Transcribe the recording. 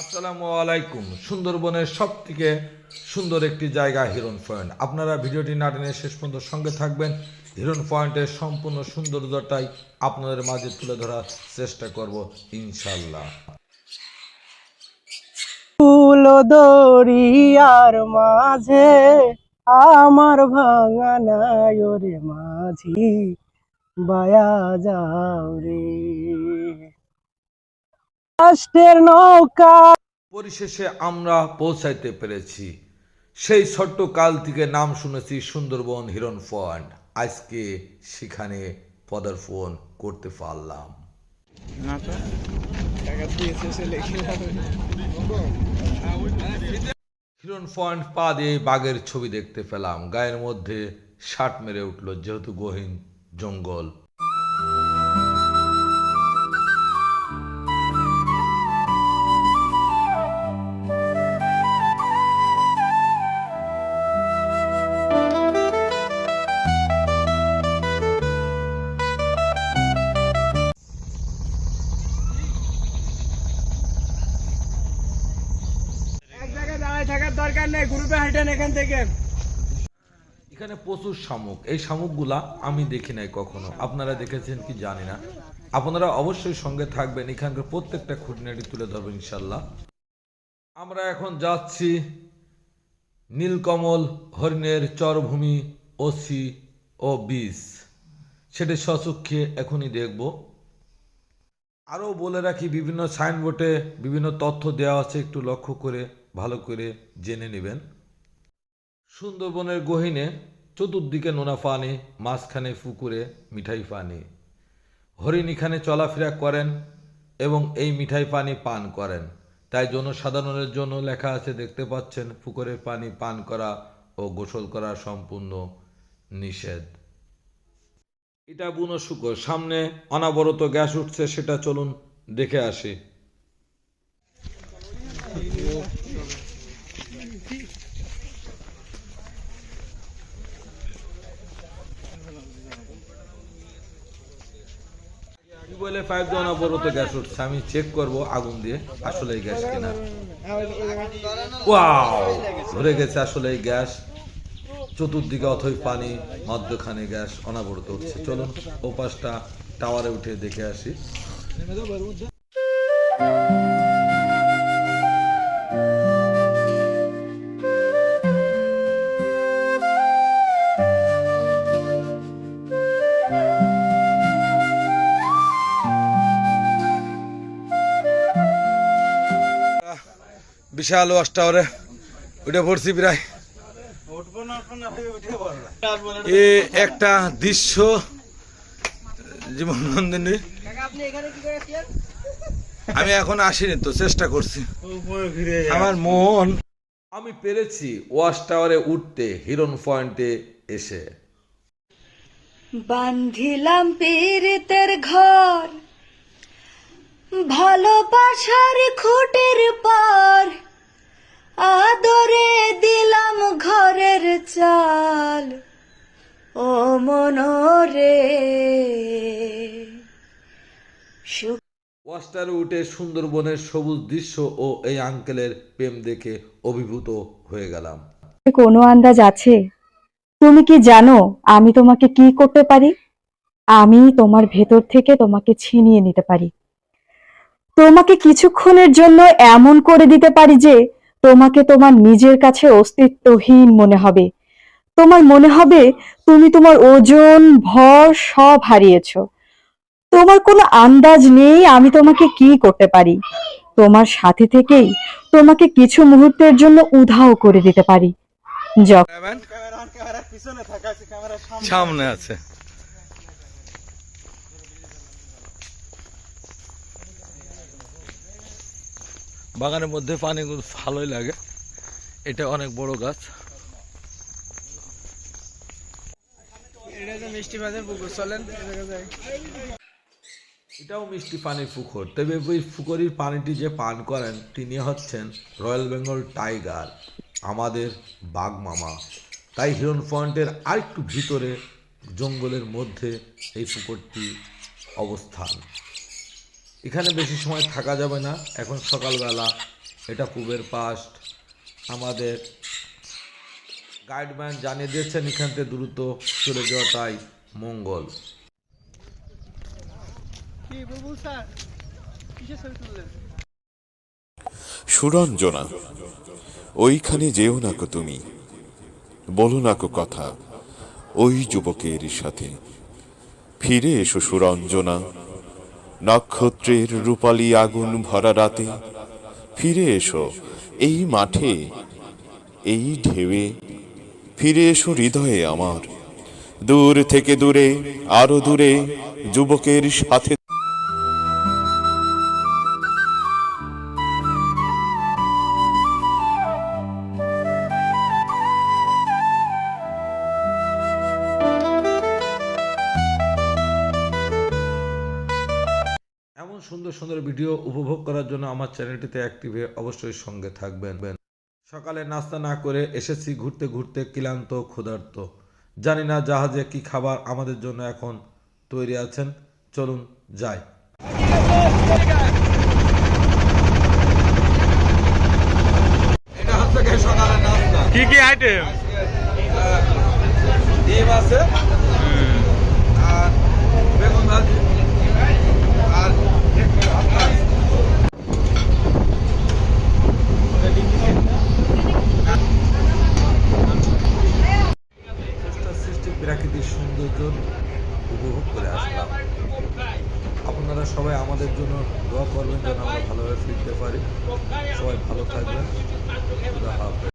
আসসালামু আলাইকুম। সুন্দরবনের সব থেকে সুন্দর একটি জায়গা হিরন পয়েন্ট। আপনারা ভিডিওটি না টেনে শেষ পর্যন্ত সঙ্গে থাকবেন। হিরন পয়েন্টের সম্পূর্ণ সৌন্দর্যটাই আপনাদের মাঝে তুলে ধরার চেষ্টা করব ইনশাল্লাহ দরিয়ার মাঝে আমার ভাঙা নাই রে মাঝি, বায়া যাও রে। রাষ্ট্রের নৌকা। পরিশেষে আমরা পৌঁছাইতে পেরেছি। সেই ছোট্ট কাল থেকে নাম শুনেছি সুন্দরবন হিরন পয়েন্ট আজকে সেখানে পদার্পণ করতে পারলাম। হিরন পয়েন্ট পা দিয়ে বাঘের ছবি দেখতে পেলাম। গায়ের মধ্যে শার্ট মেরে উঠল যেহেতু গহীন জঙ্গল। দরকার নেই গ্রুপে হাঁটেন এখান থেকে। এখানে প্রচুর শামুক। এই শামুকগুলা আমি দেখি নাই কখনো। আপনারা দেখেছেন কি জানি না। আপনারা অবশ্যই সঙ্গে থাকবেন। এখানকার প্রত্যেকটা খুঁটিনাটি তুলে ধরবো ইনশাল্লাহ আমরা এখন যাচ্ছি নীলকমল, হরিণের চরভূমি, ওসি ও বীজ। সেটি সচক্ষে এখনই দেখব। আরও বলে রাখি, বিভিন্ন সাইনবোর্ডে বিভিন্ন তথ্য দেওয়া আছে, একটু লক্ষ্য করে। ভালো করে জেনে নেবেন। সুন্দরবনের গহীনে চতুর্দিকে নোনা পানি, মাঝখানে পুকুরে মিঠাই পানি। হরিণ এখানে চলাফেরা করেন এবং এই মিঠাই পানি পান করেন। তাই জনসাধারণের জন্য লেখা আছে, দেখতে পাচ্ছেন, পুকুরের পানি পান করা ও গোসল করা সম্পূর্ণ নিষেধ। এটা বুনো শুকর, সামনে অনাবরত গ্যাস উঠছে, সেটা চলুন দেখে আসি বলে পাইপ দিয়ে গ্যাস উঠছে, আমি চেক করব আগুন দিয়ে আসলে এই গ্যাস কিনা। ধরে গেছে আসলে এই গ্যাস। চতুর্দিকে অথই পানি, মধ্যখানে গ্যাস, অনাবরত উঠছে। চলুন, ওপাশটা পাশটা টাওয়ারে উঠে দেখে আসি। বিশাল ওয়াশ টাওয়ারে উঠে পড়ছি প্রায়। এ একটা দৃশ্য জীবন নন্দিনী আপনি এখানে কি করেছিলেন আমি এখন আসিনি তো চেষ্টা করছি। আমার মন। আমি পেরেছি ওয়াশ টাওয়ারে উঠতে হিরন পয়েন্টে এসে। বান্ধিলাম পীড়িতের ঘর ভালোবাসার খুঁটির পার। আদরে দিলাম ঘরের চাল। ও মনরে। সুখ উঠে সুন্দরবনের সবুজ দৃশ্য ও এই আঙ্কেলের প্রেম দেখে অভিভূত হয়ে গেলাম। কোনো আন্দাজ আছে? তুমি কি জানো আমি তোমাকে কি করতে পারি? আমি তোমার ভেতর থেকে তোমাকে ছিনিয়ে নিতে পারি। তোমাকে কিছুক্ষণের জন্য এমন করে দিতে পারি যে তোমাকে তোমার নিজের কাছে অস্তিত্বহীন মনে হবে। তোমার মনে হবে তুমি তোমার ওজন ভর সব হারিয়েছো। তোমার কোনো আন্দাজ নেই আমি তোমাকে কি করতে পারি। তোমার সাথে থেকেই তোমাকে কিছু মুহূর্তের জন্য উধাও করে দিতে পারি। যখন সামনে আছে। বাগানের মধ্যে পানি ভালোই লাগে। এটা অনেক বড় গাছ। এটা তো মিষ্টি মাছের পুকুর চলেন এটাও মিষ্টি পানির পুকুর। তবে ওই পুকুরের পানিটি যে পান করেন তিনি হচ্ছেন রয়্যাল বেঙ্গল টাইগার আমাদের বাঘ মামা। তাই হিরন পয়েন্টের আরেকটু ভিতরে জঙ্গলের মধ্যে এই পুকুরটি অবস্থান। এখানে বেশি সময় থাকা যাবে না। এখন সকালবেলা এটা কুবের পাস্ট আমাদের গাইডম্যান জানিয়ে দিয়েছেন এখান থেকে দ্রুত চলে যাওয়াটাই মঙ্গল। সুরঞ্জনা ওইখানে যেও না কো তুমি। বলো না কো কথা ওই যুবকের সাথে। ফিরে এসো সুরঞ্জনা। নক্ষত্রের রূপালি আগুন ভরা রাতে ফিরে এসো এই মাঠে, এই ঢেউয়ে। ফিরে এসো হৃদয়ে আমার। দূর থেকে দূরে, আরও দূরে, যুবকের সাথে এমন সুন্দর সুন্দর ভিডিও উপভোগ করার জন্য আমার চ্যানেলটিতে অ্যাক্টিভ হয়ে অবশ্যই সঙ্গে থাকবেন। সকালে নাস্তা না করে এসেছি ঘুরতে ঘুরতে ক্লান্ত ক্ষুধার্ত। জানি না জাহাজে কি খাবার আমাদের জন্য এখন তৈরি আছেন। চলুন যাই। এটা হচ্ছে কি কি কি আইটেম ডিম আছে আর বেগুন ভাজি আর একটু ভাত আছে। চেষ্টা সৃষ্টি প্রাকৃতিক সৌন্দর্য উপভোগ করে আসলাম। আপনারা সবাই আমাদের জন্য দোয়া করবেন যেন আমরা ভালোভাবে ফিরতে পারি। সবাই ভালো থাকবেন।